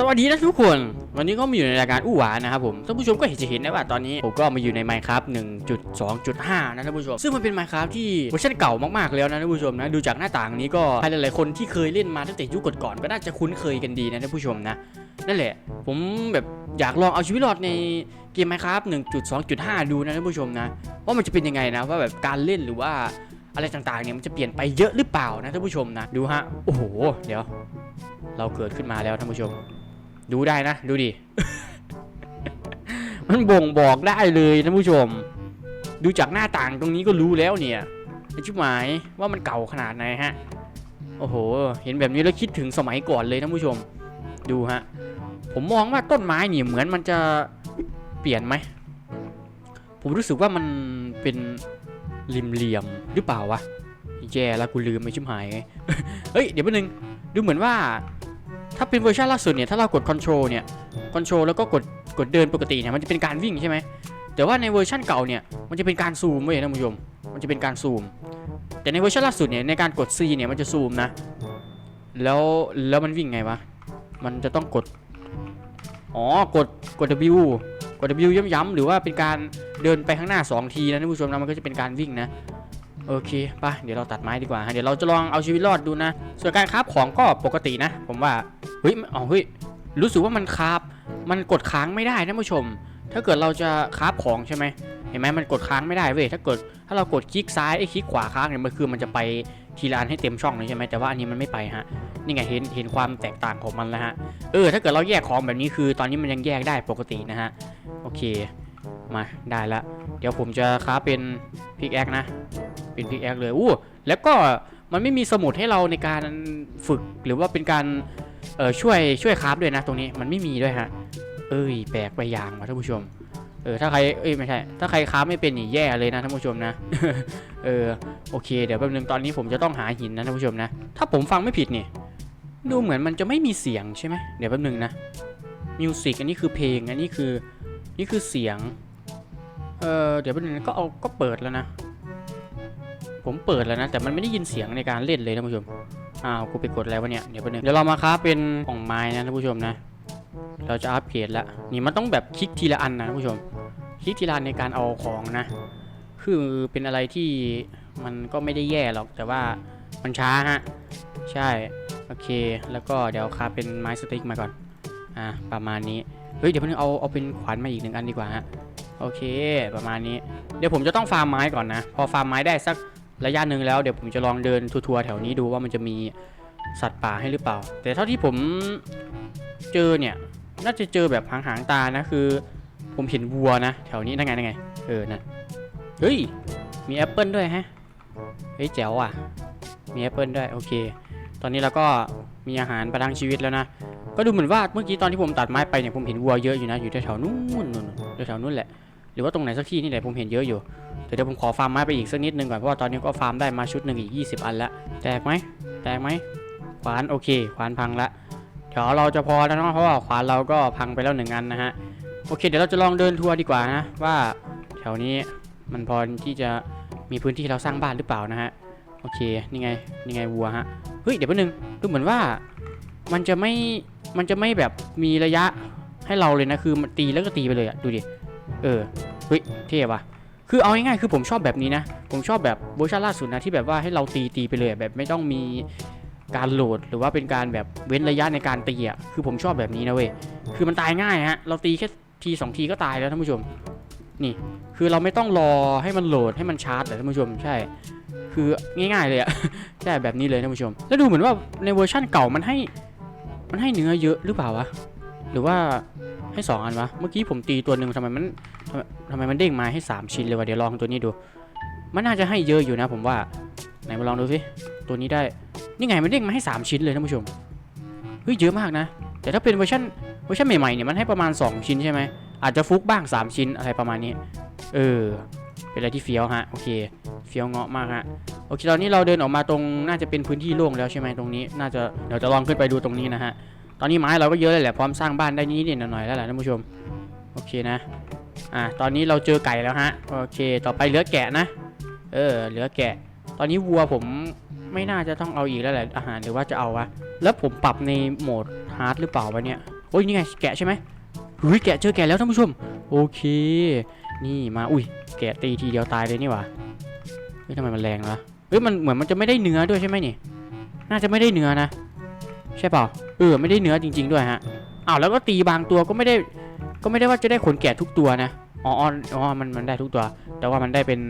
สวัสดีนะทุกคน วันนี้ก็มาอยู่ในรายการอู้หวานนะครับผมท่านผู้ชมก็เห็นจะเห็นนะว่าตอนนี้ผมก็มาอยู่ใน Minecraft 1.2.5 นะท่านผู้ชม ซึ่งมันเป็น Minecraft ที่เวอร์ชันเก่ามากๆแล้วนะท่านผู้ชมนะดูจากหน้าต่างนี้ก็ใครหลายๆคนที่เคยเล่นมาตั้งแต่ยุคก่อนๆก็น่าจะคุ้นเคยกันดีนะท่านผู้ชมนะนั่นแหละ ผมแบบอยากลองเอาชีวิตรอดในเกม Minecraft 1.2.5 ดูนะท่านผู้ชมนะว่ามันจะเป็นยังไงนะว่าแบบการเล่นหรือว่าอะไรต่างๆเนี่ยมันจะเปลี่ยนไปเยอะหรือเปล่านะท่านผู้ชมนะดูฮะโอ้โห เดี๋ยว เราเกิดขึ้นมาแล้วท่านผู้ชม ดูได้นะ ดูดิ มันบ่งบอกได้เลยท่านผู้ชม ดูจากหน้าต่างตรงนี้ก็รู้แล้วเนี่ยไอชิบหมายว่ามันเก่าขนาดไหนฮะ โอ้โห เห็นแบบนี้แล้วคิดถึงสมัยก่อนเลยท่านผู้ชม ดูฮะ ผมมองว่าต้นไม้นี่เหมือนมันจะเปลี่ยนไหม ผมรู้สึกว่ามันเป็นริมเหลี่ยมหรือเปล่าวะแย่แล้วกูลืมไอชิบหายไง เฮ้ย เดี๋ยวแป๊บนึง ดูเหมือนว่า ถ้าเป็นเวอร์ชันล่าสุดเนี่ยถ้าเรากด Control เนี่ย Control แล้วก็กดกดเดินปกติเนี่ยมันจะเป็นการวิ่งใช่ไหมแต่ว่าในเวอร์ชันเก่าเนี่ยมันจะเป็นการซูมเว้ยท่านผู้ชมมันจะเป็นการซูม แต่ในเวอร์ชันล่าสุดเนี่ยในการกด C เนี่ยมันจะซูมนะ แล้วแล้วมันวิ่งไงวะมันจะต้องกดอ๋อกดกด W กด W ย้ำๆหรือว่าเป็นการเดินไปข้างหน้า 2 ทีนะท่านผู้ชมนะมันก็จะเป็นการวิ่งนะโอเคไปเดี๋ยวเราตัดไม้ดีกว่า เดี๋ยวเราจะลองเอาชีวิตรอดดูนะ ส่วนการคราฟของก็ปกตินะ ผมว่า เฮ้ยอ๋อเฮ้ยรู้สึกว่ามันคาฟมันกดค้างไม่ได้ท่านผู้ชม ถ้าเกิดเราจะคาฟของใช่ไหมเห็นไหมมันกดค้างไม่ได้เว้ยถ้าเกิดถ้าเรากดคลิกซ้ายไอ้คลิกขวาค้างเนี่ยมันคือมันจะไปทีละอันให้เต็มช่องเลยใช่ไหมแต่ว่าอันนี้มันไม่ไปฮะนี่ไงเห็นเห็นความแตกต่างของมันแล้วฮะเออถ้าเกิดเราแยกของแบบนี้คือ ตอนนี้มันยังแยกได้ปกตินะฮะโอเคมาได้ละเดี๋ยวผมจะคราเป็นพิกแอคนะเป็นพิกแอคเลยอู้แล้วก็มันไม่มีสมุดให้เราในการฝึกหรือว่าเป็นการ เออช่วยช่วยคราฟด้วยนะตรงนี้มันไม่มีด้วยฮะ เอ้ยแปลกไปอย่างว่ะท่านผู้ชม เออถ้าใครเอ้ยไม่ใช่ถ้าใครคราฟไม่เป็นนี่แย่เลยนะท่านผู้ชมนะ เออโอเคเดี๋ยวแป๊บนึงตอนนี้ผมจะต้องหาหินนะท่านผู้ชมนะ ถ้าผมฟังไม่ผิดนี่ดูเหมือนมันจะไม่มีเสียงใช่ไหมเดี๋ยวแป๊บนึงนะมิวสิกอันนี้คือเพลงอันนี้คือนี่คือเสียง เออเดี๋ยวแป๊บนึงก็เอาก็เปิดแล้วนะ ผมเปิดแล้วนะ แต่มันไม่ได้ยินเสียงในการเล่นเลยท่านผู้ชม อ้าวกูไปกดอะไรวะเนี่ยเดี๋ยวแป๊บนึงเดี๋ยวเรามาค้าเป็นกล่องไม้นะท่านผู้ชมนะ เราจะอัปเกรดแล้วนี่มันต้องแบบคลิกทีละอันนะท่านผู้ชม คลิกทีละอันในการเอาของนะ คือเป็นอะไรที่มันก็ไม่ได้แย่หรอกแต่ว่ามันช้าฮะใช่โอเค แล้วก็เดี๋ยวค้าเป็นไม้สติ๊กมาก่อนอ่าประมาณนี้เฮ้ยเดี๋ยวแป๊บนึงเอาเอาเป็นขวานมาอีกหนึ่งอันดีกว่าฮะโอเค ประมาณนี้ เดี๋ยวผมจะต้องฟาร์มไม้ก่อนนะ พอฟาร์มไม้ได้สัก ระยะหนึ่งแล้วเดี๋ยวผมจะลองเดินทัวร์แถวนี้ดูว่ามันจะมีสัตว์ป่าให้หรือเปล่า แต่เท่าที่ผมเจอเนี่ยน่าจะเจอแบบหางๆตานะคือ ผมเห็นวัวนะ แถวนี้นั่นไงนั่นไงเออนะเฮ้ยมีแอปเปิลด้วยฮะเฮ้ยแจ๋วอะมีแอปเปิลด้วยโอเค ตอนนี้เราก็มีอาหารประทังชีวิตแล้วนะก็ดูเหมือนว่าเมื่อกี้ตอนที่ผมตัดไม้ไปเนี่ยผมเห็นวัวเยอะอยู่นะอยู่แถวๆนู้นนู่นแถวๆนู้นแหละ รือว่าตรงไหนสักที่นี่แหละผมเห็นเยอะอยู่เดี๋ยวผมขอฟาร์มไม้ไปอีกสักนิดนึงก่อนเพราะว่าตอนนี้ก็ฟาร์มได้มาชุดหนึ่งอีก 20 อันแล้วแตกไหมแตกไหมขวานโอเคขวานพังละเดี๋ยวเราจะพอแล้วเนาะเพราะว่าขวานเราก็พังไปแล้วหนึ่งอันนะฮะโอเค เดี๋ยวเราจะลองเดินทัวร์ดีกว่านะว่าแถวนี้มันพอที่จะมีพื้นที่เราสร้างบ้านหรือเปล่านะฮะโอเคนี่ไงนี่ไงวัวฮะเฮ้ยเดี๋ยวแป๊บนึงดูเหมือนว่ามันจะไม่มันจะไม่แบบมีระยะให้เราเลยนะคือมันตีแล้วก็ตีไปเลยอะดูดิ เออเฮ้ยเท่ว่ะคือเอาง่ายๆคือผมชอบแบบนี้นะ ผมชอบแบบเวอร์ชันล่าสุดนะที่แบบว่าให้เราตีตีไปเลยแบบไม่ต้องมีการโหลดหรือว่าเป็นการแบบเว้นระยะในการตีอะคือผมชอบแบบนี้นะเว้ยคือมันตายง่ายฮะเราตีแค่ทีสองทีก็ตายแล้วท่านผู้ชม นี่ คือเราไม่ต้องรอให้มันโหลดให้มันชาร์จเลยท่านผู้ชมใช่ คือง่ายๆเลยอะใช่แบบนี้เลยท่านผู้ชม แล้วดูเหมือนว่าในเวอร์ชั่นเก่ามันให้ มันให้เนื้อเยอะหรือเปล่าวะ หรือว่าให้สองอันวะ เมื่อกี้ผมตีตัวหนึ่งทำไมมันทำไมทำไมมันเด้งมาให้ 3 ชิ้นเลยวะ เดี๋ยวลองตัวนี้ดู มันน่าจะให้เยอะอยู่นะ ผมว่า ไหนมาลองดูสิ ตัวนี้ได้ นี่ไงมันเด้งมาให้ 3 ชิ้นเลยท่านผู้ชม เฮ้ยเยอะมากนะ แต่ถ้าเป็นเวอร์ชันเวอร์ชันใหม่ๆเนี่ยมันให้ประมาณ 2 ชิ้นใช่ไหม อาจจะฟุกบ้าง 3 ชิ้นอะไรประมาณนี้ เออ เป็นอะไรที่เฟี้ยวฮะ โอเค เฟี้ยวเงาะมากฮะ โอเค ตอนนี้เราเดินออกมาตรงน่าจะเป็นพื้นที่โล่งแล้วใช่ไหมตรงนี้ น่าจะ เดี๋ยวจะลองขึ้นไปดูตรงนี้นะฮะ ตอนนี้ไม้เราก็เยอะเลยแหละพร้อมสร้างบ้านได้นิดๆหน่อยแล้วแหละท่านผู้ชมโอเคนะอะตอนนี้เราเจอไก่แล้วฮะโอเค ต่อไปเหลือแกะนะ เออเหลือแกะ ตอนนี้วัวผมไม่น่าจะต้องเอาอีกแล้วแหละอาหารหรือว่าจะเอาวะแล้วผมปรับในโหมดฮาร์ดหรือเปล่าวะเนี่ยโอ้ยนี่ไงแกะใช่ไหมเฮ้ยแกะเจอแกะแล้วท่านผู้ชม โอเค นี่มาอุ้ยแกะตีทีเดียวตายเลยนี่หว่าเฮ้ยทำไมมันแรงวะเฮ้ยมันเหมือนมันจะไม่ได้เนื้อด้วยใช่ไหมนี่ น่าจะไม่ได้เนื้อนะ ใช่เปล่าเออไม่ได้เนื้อจริง ๆด้วยฮะอ้าวแล้วก็ตีบางตัวก็ไม่ได้ก็ไม่ได้ว่าจะได้ขนแกะทุกตัวนะอ๋ออ๋อมันมันได้ทุกตัว แต่ว่ามันได้เป็น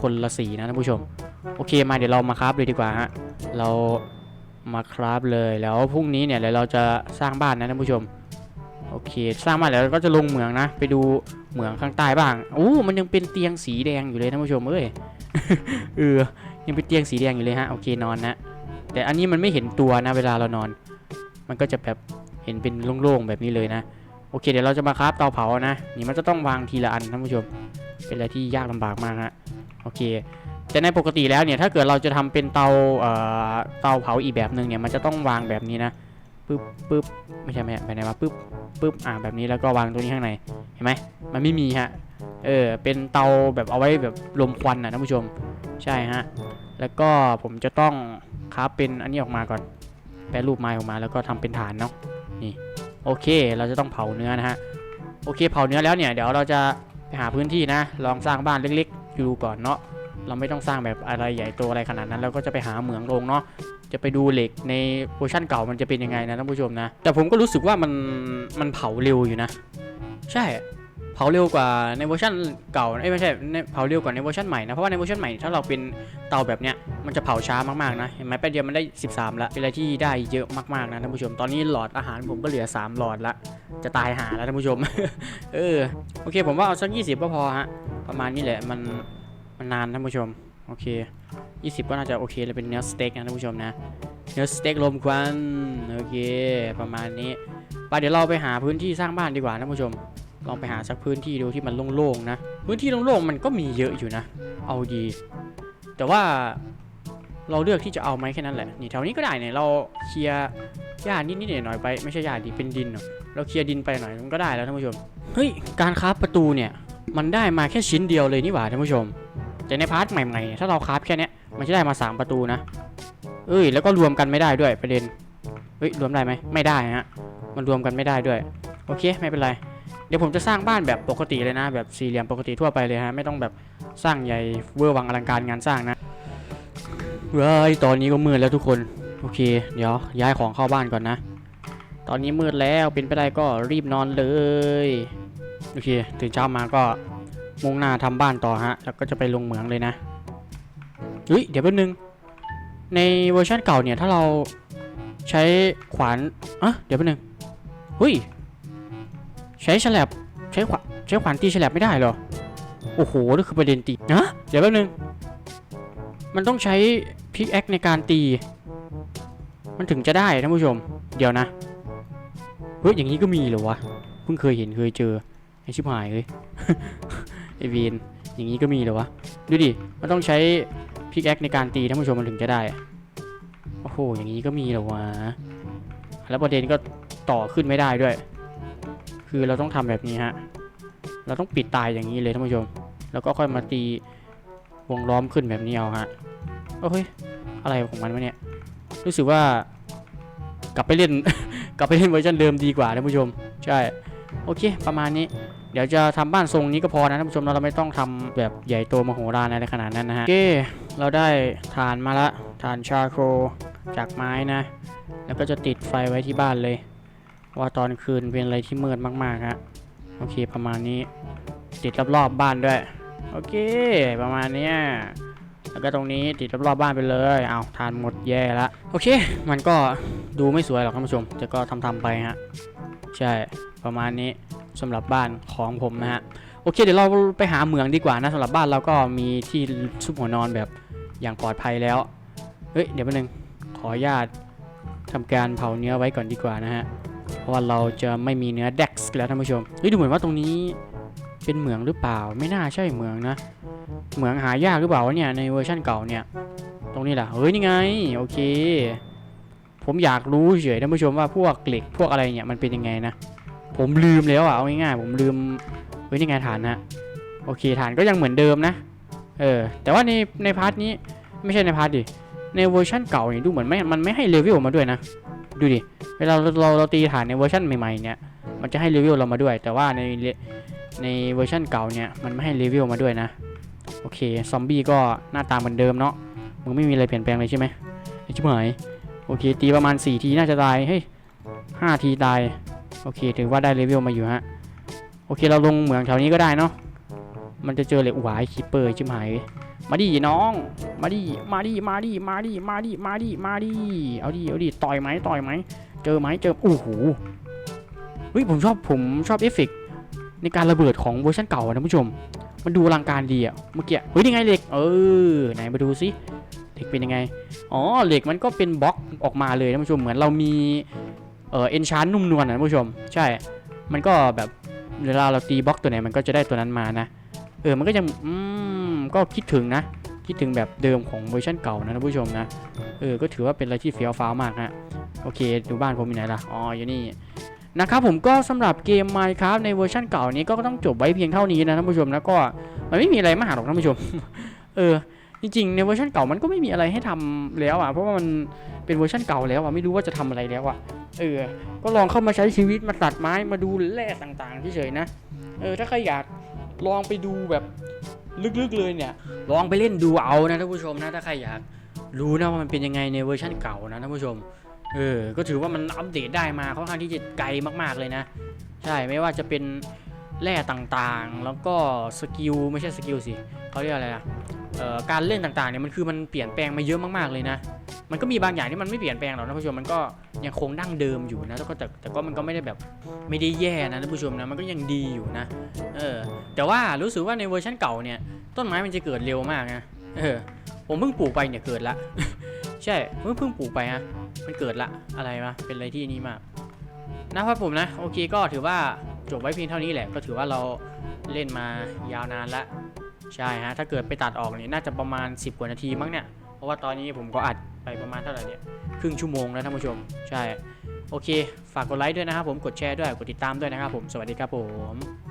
คนละสีนะท่านผู้ชม โอเคมาเดี๋ยวเรามาคราฟเลยดีกว่าฮะเรามาคราฟเลยแล้วพรุ่งนี้เนี่ยเดี๋ยวเราจะสร้างบ้านนะท่านผู้ชมโอเค สร้างบ้านแล้วเราก็จะลงเหมืองนะ ไปดูเหมืองข้างใต้บ้างโอ้มันยังเป็นเตียงสีแดงอยู่เลยท่านผู้ชมเอ้ยเออยังเป็นเตียงสีแดงอยู่เลยฮะโอเคนอนนะแต่อันนี้มันไม่เห็นตัวนะเวลาเรานอน มันก็จะแบบเห็นเป็นโล่งๆแบบนี้เลยนะ โอเคเดี๋ยวเราจะมาคราฟเตาเผานะ นี่มันจะต้องวางทีละอันท่านผู้ชม เป็นอะไรที่ยากลำบากมากฮะ โอเค แต่ในปกติแล้วเนี่ยถ้าเกิดเราจะทำเป็นเตาเอ่อเตาเผาอีกแบบหนึ่งเนี่ยมันจะต้องวางแบบนี้นะปึ๊บปึ๊บไม่ใช่ไหมไปไหนวะปึ๊บปึ๊บอ่าแบบนี้แล้วก็วางตัวนี้ข้างในเห็นไหมมันไม่มีฮะเออเป็นเตาแบบเอาไว้แบบลมควันนะท่านผู้ชม ใช่ฮะแล้วก็ผมจะต้องคราฟเป็นอันนี้ออกมาก่อน แปรรูปไม้ออกมาแล้วก็ทำเป็นฐานเนาะนี่โอเค เราจะต้องเผาเนื้อนะฮะโอเคเผาเนื้อแล้วเนี่ยเดี๋ยวเราจะไปหาพื้นที่นะ ลองสร้างบ้านเล็กๆดูก่อนเนาะเราไม่ต้องสร้างแบบอะไรใหญ่โตอะไรขนาดนั้น เราก็จะไปหาเหมืองลงเนาะจะไปดูเหล็กในเวอร์ชั่นเก่ามันจะเป็นยังไงนะท่านผู้ชมนะ แต่ผมก็รู้สึกว่ามันมันเผาเร็วอยู่นะ ใช่ เผาเร็วกว่าในเวอร์ชันเก่าเอ้ยไม่ใช่เผาเร็วกว่าในเวอร์ชันใหม่นะ เพราะว่าในเวอร์ชันใหม่ถ้าเราเป็นเตาแบบเนี้ยมันจะเผาช้ามากๆนะเห็นไหมแป๊บเดียวมันได้ 13 ละเป็นอะไรที่ได้เยอะมากๆนะท่านผู้ชมตอนนี้หลอดอาหารผมก็เหลือ 3 หลอดละจะตายหาแล้วท่านผู้ชม เออโอเค ผมว่าเอาสัก20ก็พอฮะประมาณนี้แหละมันมันนานท่านผู้ชมโอเค 20 ก็น่าจะโอเคเลยเป็นเนื้อสเต็กนะท่านผู้ชมนะเนื้อสเต็กลมควันโอเค ประมาณนี้ไปเดี๋ยวเราไปหาพื้นที่สร้างบ้านดีกว่าท่านผู้ชม ลองไปหาสักพื้นที่ดูที่มันโล่งๆนะ พื้นที่โล่งๆมันก็มีเยอะอยู่นะ เอาดี แต่ว่าเราเลือกที่จะเอาไหมแค่นั้นแหละ นี่แถวนี้ก็ได้เนี่ยเราเคลียร์หญ้านิดๆหน่อยๆไป ไม่ใช่หญ้าดิเป็นดินเนอะเราเคลียร์ดินไปหน่อยมันก็ได้แล้วท่านผู้ชม เฮ้ย การคราฟประตูเนี่ย มันได้มาแค่ชิ้นเดียวเลยนี่หว่าท่านผู้ชม แต่ในพาร์ทใหม่ๆ ถ้าเราคราฟแค่เนี้ยมันจะได้มา3ประตูนะ เอ้ย แล้วก็รวมกันไม่ได้ด้วยประเด็น เฮ้ย รวมได้ไหม ไม่ได้ฮะ มันรวมกันไม่ได้ด้วย โอเค ไม่เป็นไร เดี๋ยวผมจะสร้างบ้านแบบปกติเลยนะ แบบสี่เหลี่ยมปกติทั่วไปเลยฮะไม่ต้องแบบสร้างใหญ่เวอร์วังอลังการงานสร้างนะเว้ยตอนนี้ก็มืดแล้วทุกคนโอเค เดี๋ยวย้ายของเข้าบ้านก่อนนะ ตอนนี้มืดแล้วเป็นไปได้ก็รีบนอนเลยโอเคตื่นเช้ามาก็มุ่งหน้าทำบ้านต่อฮะ แล้วก็จะไปลงเหมืองเลยนะเฮ้ยเดี๋ยวแป๊บนึง ในเวอร์ชันเก่าเนี่ยถ้าเราใช้ขวานอะเดี๋ยวแป๊บนึงเฮ้ย ใช้ฉลับใช้ขวานใช้ขวานตีฉลับไม่ได้เหรอ โอ้โหนี่คือประเด็นตีนะเดี๋ยวแป๊บนึง มันต้องใช้พิกแอคในการตี มันถึงจะได้ท่านผู้ชม เดี๋ยวนะ เฮ้ย อย่างนี้ก็มีเหรอวะ เพิ่งเคยเห็นเคยเจอ ไอชิบหายเลยไอเวนอย่างนี้ก็มีเหรอวะ ดูดิ มันต้องใช้พิกแอคในการตีท่านผู้ชมมันถึงจะได้ โอ้โห อย่างนี้ก็มีเหรอวะ แล้วประเด็นก็ต่อขึ้นไม่ได้ด้วย คือเราต้องทำแบบนี้ฮะ เราต้องปิดตายอย่างนี้เลยท่านผู้ชม แล้วก็ค่อยมาตีวงล้อมขึ้นแบบนี้เอาฮะโอ้ยอะไรของมันวะเนี่ย รู้สึกว่ากลับไปเล่น กลับไปเล่นเวอร์ชันเดิมดีกว่าท่านผู้ชม ใช่ โอเค ประมาณนี้เดี๋ยวจะทำบ้านทรงนี้ก็พอนะท่านผู้ชมเราไม่ต้องทำแบบใหญ่โตมโหฬารอะไรขนาดนั้นนะฮะโอเคเราได้ฐานมาละฐานชาโครจากไม้นะ แล้วก็จะติดไฟไว้ที่บ้านเลย ว่าตอนคืนเป็นอะไรที่มืดมากๆฮะโอเคประมาณนี้ ติดรอบๆบบ้านด้วย โอเค ประมาณเนี้ยแล้วก็ตรงนี้ติดรอบๆบบ้านไปเลยเอาทานหมดแย่ละโอเค มันก็ดูไม่สวยหรอกท่านผู้ชมแต่ก็ทำๆไปฮะใช่ประมาณนี้สำหรับบ้านของผมนะฮะโอเคเดี๋ยวเราไปหาเหมืองดีกว่านะสำหรับบ้านเราก็มีที่ซุปหัวนอนแบบอย่างปลอดภัยแล้วเฮ้ยเดี๋ยวแป๊บนึงขออนุญาตทำการเผาเนื้อไว้ก่อนดีกว่านะฮะ เพราะว่าเราจะไม่มีเนื้อเด็กซ์แล้วท่านผู้ชมเฮ้ยดูเหมือนว่าตรงนี้เป็นเหมืองหรือเปล่า ไม่น่าใช่เหมืองนะ เหมืองหายากหรือเปล่าเนี่ยในเวอร์ชั่นเก่าเนี่ย ตรงนี้แหละเฮ้ยนี่ไงโอเค ผมอยากรู้เฉยท่านผู้ชมว่าพวกเหล็กพวกอะไรเนี่ยมันเป็นยังไงนะ ผมลืมแล้วอะเอาง่ายๆผมลืมเฮ้ยนี่ไงฐานนะโอเคฐานก็ยังเหมือนเดิมนะ เออ แต่ว่าในในพาร์ทนี้ไม่ใช่ในพาร์ทดิในเวอร์ชั่นเก่าเนี่ยดูเหมือนไม่มันไม่ให้เลเวลมาด้วยนะ ดูดิ เวลาเราเราตีฐานในเวอร์ชันใหม่ๆเนี่ย มันจะให้เลเวเรามาด้วย แต่ว่าในในเวอร์ชันเก่าเนี่ย มันไม่ให้เลเวมาด้วยนะ โอเค ซอมบี้ก็หน้าตาเหมือนเดิมเนาะ มึงไม่มีอะไรเปลี่ยนแปลงเลยใช่ไหมไอ้ชิบหายโอเค ตีประมาณ 4 ทีน่าจะตาย เฮ้ยห้าทีตาย โอเค ถือว่าได้เลเวมาอยู่ฮะ โอเค เราลงเหมืองแถวนี้ก็ได้เนาะ มันจะเจอเหล็กหวายคิปเปอร์ชิบหายมาดิน้อง มาดิมาดิมาดิมาดิมาดิมาดิมาดิเอาดิเอาดิต่อยไหมต่อยไหมเจอไหมเจอโอ้โหเฮ้ยผมชอบผมชอบเอฟเฟกในการระเบิดของเวอร์ชันเก่าอะนะผู้ชม มันดูอลังการดีอะเมื่อกี้เฮ้ยนี่ไงเหล็กเออไหนมาดูสิเหล็กเป็นยังไงอ๋อเหล็กมันก็เป็นบล็อกออกมาเลยนะผู้ชมเหมือนเรามีเออเอนชานนุ่มนวลนะผู้ชม ใช่ มันก็แบบเวลาเราตีบล็อกตัวไหนมันก็จะได้ตัวนั้นมานะ เออมันก็ยังอืมก็คิดถึงนะ คิดถึงแบบเดิมของเวอร์ชันเก่านะท่านผู้ชมนะเออก็ถือว่าเป็นอะไรที่เฟี้ยวฟ้าวมากฮะโอเค ดูบ้านผมอยู่ไหนล่ะอ๋ออยู่นี่นะครับผมก็สำหรับเกม Minecraft ในเวอร์ชันเก่านี้ก็ต้องจบไว้เพียงเท่านี้นะท่านผู้ชมนะก็มันไม่มีอะไรมากหรอกท่านผู้ชม เออจริงๆในเวอร์ชันเก่ามันก็ไม่มีอะไรให้ทำแล้วอะเพราะว่ามันเป็นเวอร์ชันเก่าแล้วอะไม่รู้ว่าจะทำอะไรแล้วอะเออ ก็ลองเข้ามาใช้ชีวิตมาตัดไม้มาดูแร่ต่างๆเฉยๆนะเออถ้าใครอยาก ลองไปดูแบบลึกๆเลยเนี่ย ลองไปเล่นดูเอานะท่านผู้ชมนะถ้าใครอยากรู้นะว่ามันเป็นยังไงในเวอร์ชันเก่านะท่านผู้ชม เออ ก็ถือว่ามันอัปเดตได้มาค่อนข้างที่จะไกลมากๆเลยนะ ใช่ ไม่ว่าจะเป็น แร่ต่างๆ แล้วก็สกิลไม่ใช่สกิลสิเขาเรียกอะไรนะเอ่อการเล่นต่างๆเนี่ยมันคือมันเปลี่ยนแปลงมาเยอะมากๆเลยนะ มันก็มีบางอย่างที่มันไม่เปลี่ยนแปลงหรอกนะผู้ชมมันก็ยังคงดั้งเดิมอยู่นะแล้วก็แต่แต่ก็มันก็ไม่ได้แบบไม่ได้แย่นะท่านผู้ชมนะมันก็ยังดีอยู่นะเออแต่ว่ารู้สึกว่าในเวอร์ชันเก่าเนี่ยต้นไม้มันจะเกิดเร็วมากนะเออผมเพิ่งปลูกไปเนี่ยเกิดละใช่เพิ่งเพิ่งปลูกไปฮะมันเกิดละอะไรวะเป็นอะไรที่นี่มากนะครับผมนะโอเคก็ถือว่า จบไว้เพียงเท่านี้แหละ ก็ถือว่าเราเล่นมายาวนานละใช่ฮะ ถ้าเกิดไปตัดออกเนี่ยน่าจะประมาณ 10 กว่านาทีมั้งเนี่ย เพราะว่าตอนนี้ผมก็อัดไปประมาณเท่าไหร่เนี่ย ครึ่งชั่วโมงแล้วท่านผู้ชม ใช่ โอเค ฝากกดไลค์ด้วยนะครับผม กดแชร์ด้วย กดติดตามด้วยนะครับผม สวัสดีครับผม